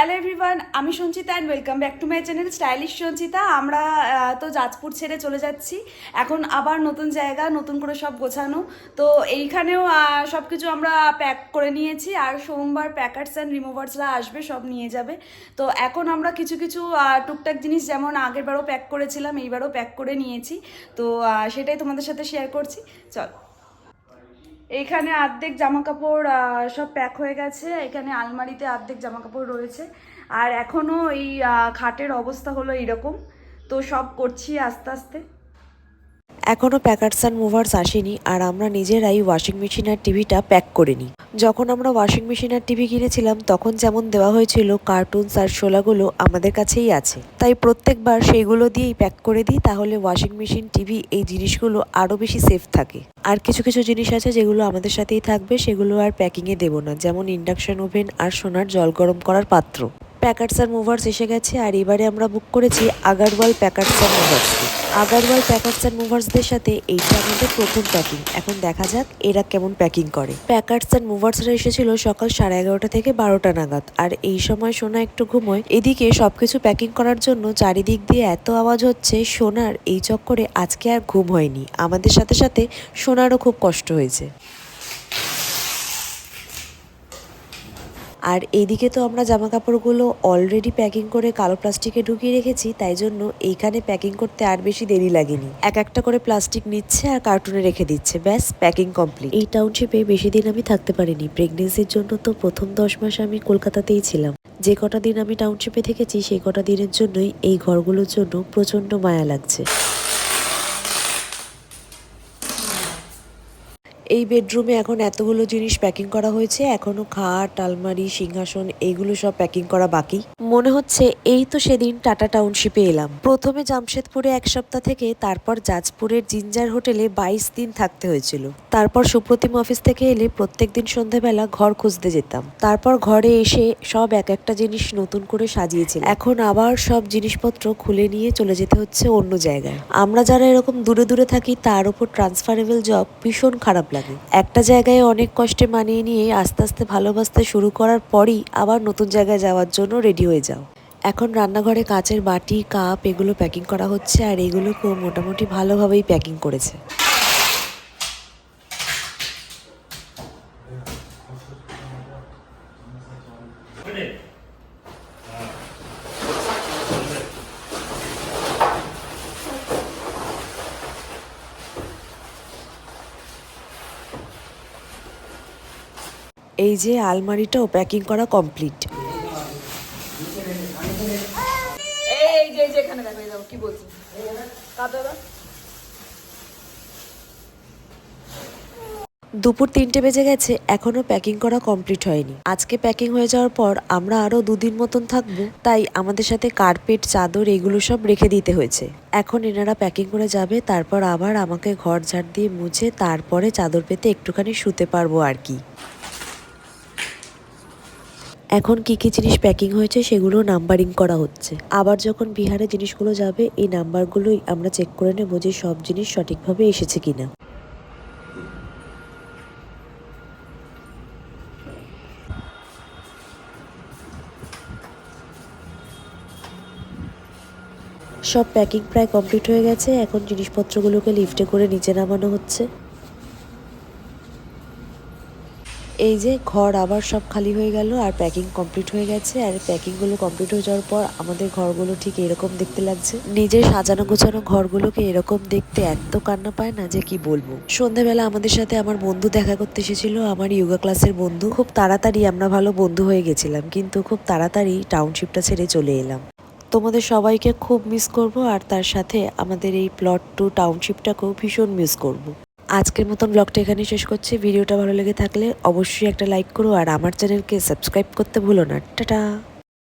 Hello everyone আমি Sanchita and welcome back to my channel stylish Sanchita. আমরা তো যাজপুর ছেড়ে চলে যাচ্ছি। এখন আবার নতুন জায়গা, নতুন করে সব গোছানো। তো এইখানেও সব কিছু আমরা প্যাক করে নিয়েছি। আর সোমবার প্যাকার্স অ্যান্ড রিমুভার্সরা আসবে, সব নিয়ে যাবে। তো এখন আমরা কিছু কিছু টুকটাক জিনিস যেমন আগেরবারও প্যাক করেছিলাম, এইবারও প্যাক করে নিয়েছি। তো সেটাই তোমাদের সাথে শেয়ার করছি। চল। এইখানে অর্ধেক জামা কাপড় সব প্যাক হয়ে গেছে। এখানে আলমারিতে আর্ধেক জামা কাপড় রয়েছে। আর এখনও এই খাটের অবস্থা হলো এইরকম। তো সব করছি আস্তে আস্তে। এখনও প্যাকার্স অ্যান্ড মুভার্স আসেনি আর আমরা নিজেরাই ওয়াশিং মেশিন আর টিভিটা প্যাক করে নিই। যখন আমরা ওয়াশিং মেশিন আর টিভি কিনেছিলাম, তখন যেমন দেওয়া হয়েছিল কার্টুনস আর শোলাগুলো আমাদের কাছেই আছে। তাই প্রত্যেকবার সেইগুলো দিয়েই প্যাক করে দিই, তাহলে ওয়াশিং মেশিন টিভি এই জিনিসগুলো আরও বেশি সেফ থাকে। আর কিছু কিছু জিনিস আছে যেগুলো আমাদের সাথেই থাকবে, সেগুলো আর প্যাকিংয়ে দেবো না, যেমন ইন্ডাকশন ওভেন আর সোনার জল গরম করার পাত্র। প্যাকার্স আর মুভার্স এসে গেছে আর এবারে আমরা বুক করেছি আগারওয়াল প্যাকার্স আর মুভার্সকে। আগারওয়াল প্যাকার্স অ্যান্ড মুভার্সদের সাথে এইটা আমাদের প্রথম প্যাকিং এখন দেখা যাক এরা কেমন প্যাকিং করে। প্যাকার্স অ্যান্ড মুভার্সরা এসেছিল সকাল সাড়ে এগারোটা থেকে বারোটা নাগাদ। আর এই সময় সোনা একটু ঘুমোয়। এদিকে সবকিছু প্যাকিং করার জন্য চারিদিক দিয়ে এত আওয়াজ হচ্ছে, সোনার এই চক্করে আজকে আর ঘুম হয়নি। আমাদের সাথে সাথে সোনারও খুব কষ্ট হয়েছে। আর এইদিকে তো আমরা জামা কাপড়গুলো অলরেডি প্যাকিং করে কালো প্লাস্টিকে ঢুকিয়ে রেখেছি, তাই জন্য এইখানে প্যাকিং করতে আর বেশি দেরি লাগেনি। এক একটা করে প্লাস্টিক নিচ্ছে আর কার্টুনে রেখে দিচ্ছে, ব্যাস প্যাকিং কমপ্লিট এই টাউনশিপে বেশি দিন আমি থাকতে পারিনি প্রেগনেন্সির জন্য তো প্রথম দশ মাস আমি কলকাতাতেই ছিলাম। যে কটা দিন আমি টাউনশিপে থেকেছি সেই কটা দিনের জন্যই এই ঘরগুলোর জন্য প্রচণ্ড মায়া লাগছে। এই বেডরুমে এখন এতগুলো জিনিস প্যাকিং করা হয়েছে, এখনও খাট, আলমারি, সিংহাসন এইগুলো সব প্যাকিং করা বাকি। মনে হচ্ছে এই তো সেদিন টাটা টাউনশিপে এলাম। প্রথমে জামশেদপুরে এক সপ্তাহ থেকে, তারপর জাজপুরের জিঞ্জার হোটেলে বাইশ দিন থাকতে হয়েছিল। তারপর সুপ্রতিম অফিস থেকে এলে প্রত্যেক দিন সন্ধ্যাবেলা ঘর খুঁজতে যেতাম। তারপর ঘরে এসে সব এক একটা জিনিস নতুন করে সাজিয়েছিল এখন আবার সব জিনিসপত্র খুলে নিয়ে চলে যেতে হচ্ছে অন্য জায়গায়। আমরা যারা এরকম দূরে দূরে থাকি, তার উপর ট্রান্সফারেবল জব ভীষণ খারাপ লাগে। একটা জায়গায় অনেক কষ্টে মানিয়ে নিয়ে আস্তে আস্তে ভালোবাসতে শুরু করার পরই আবার নতুন জায়গায় যাওয়ার জন্য রেডি হয়ে যাও। এখন রান্নাঘরে কাচের বাটি, কাপ এগুলো প্যাকিং করা হচ্ছে আর এগুলোকেও মোটামুটি ভালোভাবেই প্যাকিং করেছে। এই যে আলমারিটাও প্যাকিং করা কমপ্লিট এই যে এখানে দেখো কি বলছি? দুপুর তিনটে বেজে গেছে এখনও প্যাকিং করা কমপ্লিট হয়নি। আজকে প্যাকিং হয়ে যাওয়ার পর আমরা আরও দুদিন মতন থাকব তাই আমাদের সাথে কার্পেট চাদর এগুলো সব রেখে দিতে হয়েছে। এখন এনারা প্যাকিং করে যাবে তারপর আবার আমাকে ঘর ঝাড় দিয়ে মুছে তারপরে চাদর পেতে একটুখানি শুতে পারব আর কি। এখন কি কি জিনিস প্যাকিং হয়েছে সেগুলো নাম্বারিং করা হচ্ছে। আবার যখন বিহারে জিনিসগুলো যাবে, এই নাম্বারগুলোই আমরা চেক করে নেব যে সব জিনিস সঠিকভাবে এসেছে কিনা। সব প্যাকিং প্রায় কমপ্লিট হয়ে গেছে, এখন জিনিসপত্রগুলোকে লিফটে করে নিচে নামানো হচ্ছে। এই যে ঘর আবার সব খালি হয়ে গেল আর প্যাকিং কমপ্লিট হয়ে গেছে আর প্যাকিংগুলো কমপ্লিট হয়ে যাওয়ার পর আমাদের ঘরগুলো ঠিক এরকম দেখতে লাগছে। নিজের সাজানো গোছানো ঘরগুলোকে এরকম দেখতে এত কান্না পায় না যে কি বলব। সন্ধেবেলা আমাদের সাথে আমার বন্ধু দেখা করতে এসেছিল, আমার ইয়োগা ক্লাসের বন্ধু। খুব তাড়াতাড়ি আমরা ভালো বন্ধু হয়ে গেছিলাম, কিন্তু খুব তাড়াতাড়ি টাউনশিপটা ছেড়ে চলে এলাম। তোমাদের সবাইকে খুব মিস করব আর তার সাথে আমাদের এই প্লট টু টাউনশিপটাকেও ভীষণ মিস করব। আজকের মতন ব্লগটা এখানে শেষ করছি। ভিডিওটা ভালো লেগে থাকলে অবশ্যই একটা লাইক করো আর আমার চ্যানেলকে সাবস্ক্রাইব করতে ভুলো না। টাটা।